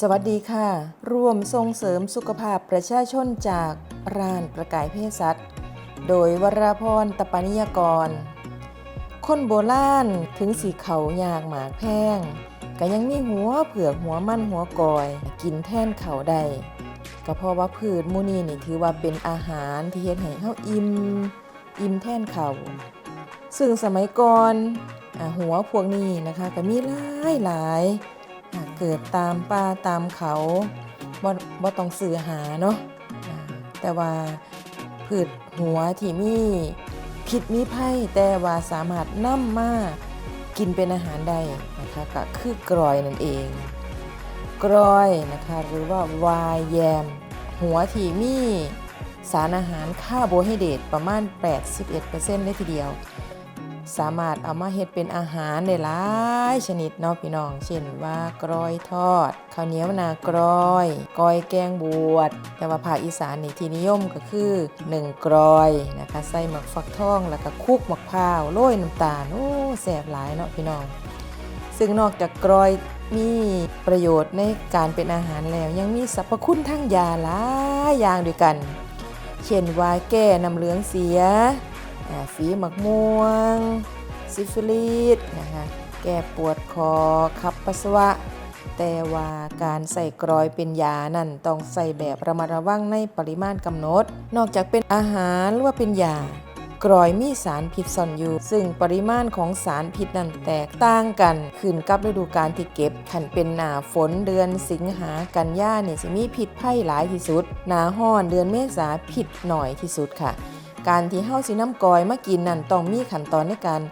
สวัสดีค่ะ ร่วมส่งเสริมสุขภาพประชาชนจากร้านประกายเภสัชโดยวราพรตปนิยกร คนโบราณถึงสีเขายากหมากแพงก็ยังมีหัวเผือกหัวมันหัวกอยกินแท่นเขาได้ก็เพราะว่าพืชมูนี่นี่ถือว่าเป็นอาหารที่เฮ็ดให้เฮาอิ่มอิ่มแท่นเขาซึ่งสมัยก่อนอหัวพวกนี้นะคะก็มีหลายหลาย เกิดตามป่าตามเขาบ่บ่ต้องซื้อหาเนาะแต่ว่าพืชหัวที่มีพิษมีภัยแต่ว่าสามารถนำมากินเป็นอาหารได้นะคะก็คือกรอยนั่นเอง กรอยนะคะหรือว่าวายแยม หัวที่มีสารอาหารคาร์โบไฮเดรตประมาณ 81%เลยทีเดียว สามารถเอามาเฮ็ดเป็นอาหารได้หลายชนิดเนาะพี่น้อง เช่นว่ากรอยทอดข้าวเหนียวนากรอยกอยแกงบวชแต่ว่าภาคอีสานนี่ที่นิยมก็คือ1กรอยนะคะใส่หมักฟักทองแล้วก็คุกหมะพร้าวโรยน้ำตาลโอ้แซ่บหลายเนาะพี่น้อง ซึ่งนอกจากกรอยมีประโยชน์ในการเป็นอาหารแล้ว ยังมีสรรพคุณทางยาหลายอย่างด้วยกัน เช่นว่าแก้น้ำเหลืองเสีย ฝีหมักม่วง ซิฟิลิสนะคะแก้ปวดคอขับปัสสาวะ แต่ว่าการใส่กรอยเป็นยานั่นต้องใส่แบบระมัดระวังในปริมาณกำหนด นอกจากเป็นอาหารหรือว่าเป็นยากรอยมีสารพิษซ่อนอยู่ ซึ่งปริมาณของสารพิษนั้นแตกต่างกันขึ้นกับฤดูกาลที่เก็บขันเป็นหนาฝนเดือนสิงหากันยาเนี่ยสิมีพิษไผ่หลายที่สุด หนาห้อนเดือนเมษาพิษหน่อยที่สุดค่ะ การที่เฮาสิน้ำกอยมากินนั่นต้องมีขั้นตอนในการ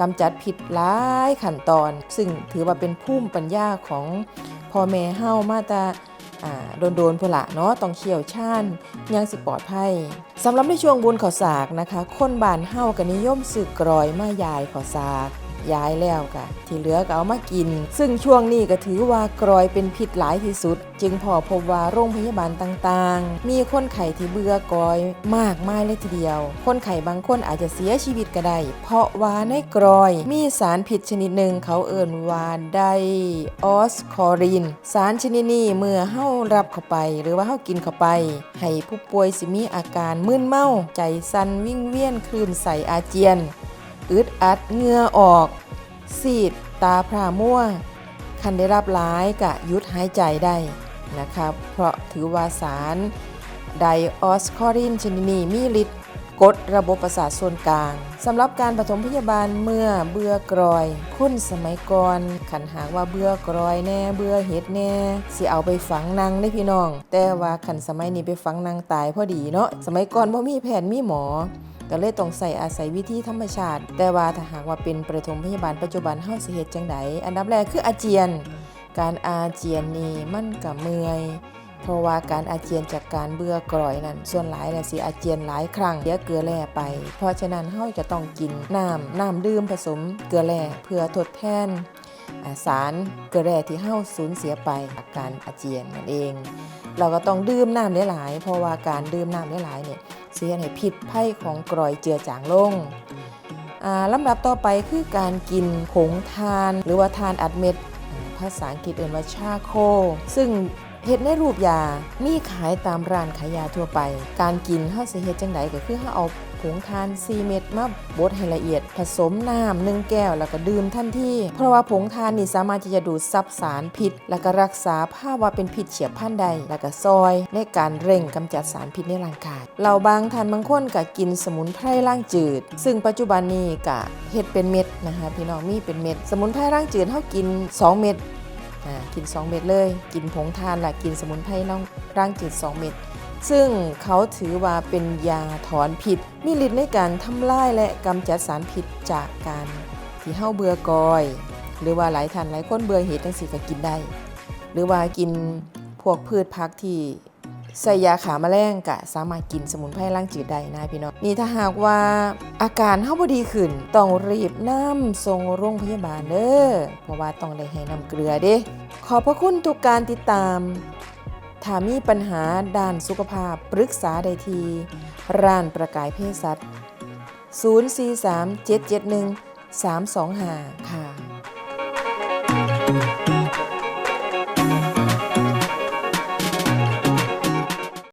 กำจัดผิดหลายขั้นตอน ซึ่งถือว่าเป็นภูมิปัญญาของพ่อแม่เฮามาแตาอ่โดนๆพละเนาะต้องเขี่ยวชาญยังสิปลอดภัยสำหรับในช่วงบุญข้าสากนะคะ คนบานเฮาก็นิยมสึกกรอยมายายข้าสาก ย้ายแล้วกะที่เหลือก็เอามากิน ซึ่งช่วงนี้ก็ถือว่ากรอยเป็นพิษหลายที่สุด จึงพอพบว่าโรงพยาบาลต่างๆ มีคนไข้ที่เบื่อกรอยมากมายเลยทีเดียว คนไข้บางคนอาจจะเสียชีวิตก็ได้ เพราะว่าในกรอยมีสารพิษชนิดหนึ่งเขาเอ่นว่าไดออสคอริน สารชนิดนี้เมื่อเฮารับเข้าไป หรือว่าเฮากินเข้าไป ให้ผู้ป่วยสิมีอาการมึนเมา ใจสั่นวิ่งเวียนคลื่นใสอาเจียน อึดอัดเหงื่อออกซีด ตาพร่ามัวคันได้รับหลายกะยุดหายใจได้นะครับ เพราะถือว่าสารไดออสคอรินชนิดนี้มีฤทธิ์กดระบบประสาทส่วนกลางสำหรับการปฐมพยาบาลเมื่อเบื่อกรอยคนสมัยก่อนขันหากว่าเบื่อกรอยแน่เบื่อเห็ดแน่สิเอาไปฝังนางได้พี่น้อง แต่ว่าขันสมัยนี้ไปฝังนางตายพอดีเนาะสมัยก่อนบ่มีแผนมีหมอ ก็เลยต้องใส่อาศัยวิธีธรรมชาติ แต่ว่าถ้าหากว่าเป็นประถมพยาบาลปัจจุบันเฮาสิเฮ็ดจังไดอันดับแรกคืออาเจียน การอาเจียนนี่มันก็เมื่อยเพราะว่าการอาเจียนจากการเบื่อกร่อยนั้นส่วนหลายน่ะสิอาเจียนหลายครั้งเสียเกลือแร่ไป เพราะฉะนั้นเฮาจะต้องกินน้ำน้ำดื่มผสมเกลือแร่เพื่อทดแทน สารเกลือแร่ที่เฮาสูญเสียไปจากการอาเจียนนั่นเอง เราก็ต้องดื่มน้ำหลายๆเพราะว่าการดื่มน้ำหลายๆเนี่ยเสียให้พิษไพ่ของกรอยเจือจางลงลำดับต่อไปคือการกินผงทาน หรือว่าทานอัดเม็ด ภาษาอังกฤษเอ่นว่าชาโค ซึ่งเฮ็ดในรูปยา มีขายตามร้านขายยาทั่วไป การกินเฮาสิเฮ็ดจังไดก็คือเฮาเอา ผงทาน4เม็ดมาบดให้ละเอียด ผสมน้ำหนึ่งแก้วแล้วก็ดื่มทันทีเพราะว่าผงทานนี่สามารถที่จะดูดซับสารพิษ แล้วก็รักษาภาวะเป็นพิษเฉียบพลันใด แล้วก็ซอยในการเร่งกำจัดสารพิษในร่างกายเราบางท่านบางคนก็กินสมุนไพรร่างจืด ซึ่งปัจจุบันนี้ก็เฮ็ดเป็นเม็ดนะคะพี่น้องมีเป็นเม็ด สมุนไพรร่างจืดเฮากิน 2 เม็ดอ่ากิน 2 เม็ดเลย กินผงทานและกินสมุนไพรร่างร่างจืด 2 เม็ด ซึ่งเขาถือว่าเป็นยาถอนพิษมีฤทธิ์ในการทำลายและกำจัดสารพิษจากการที่เฮาเบื่อกอย หรือว่าหลายท่านหลายคนเบื่อเห็ดจังสิก็กินได้ หรือว่ากินพวกพืชพักที่ใส่ยาขาแมลงก็สามารถกินสมุนไพรล้างจืดได้นะพี่น้องนี่ถ้าหากว่าอาการเฮาบ่ดีขึ้น ต้องรีบนำส่งโรงพยาบาลเด้อเพราะว่าต้องได้ให้น้ำเกลือเด้ขอบพระคุณทุกการติดตาม ถ้ามีปัญหาด้านสุขภาพปรึกษาได้ที่ร้านประกายเภสัช043 771 325 ค่ะ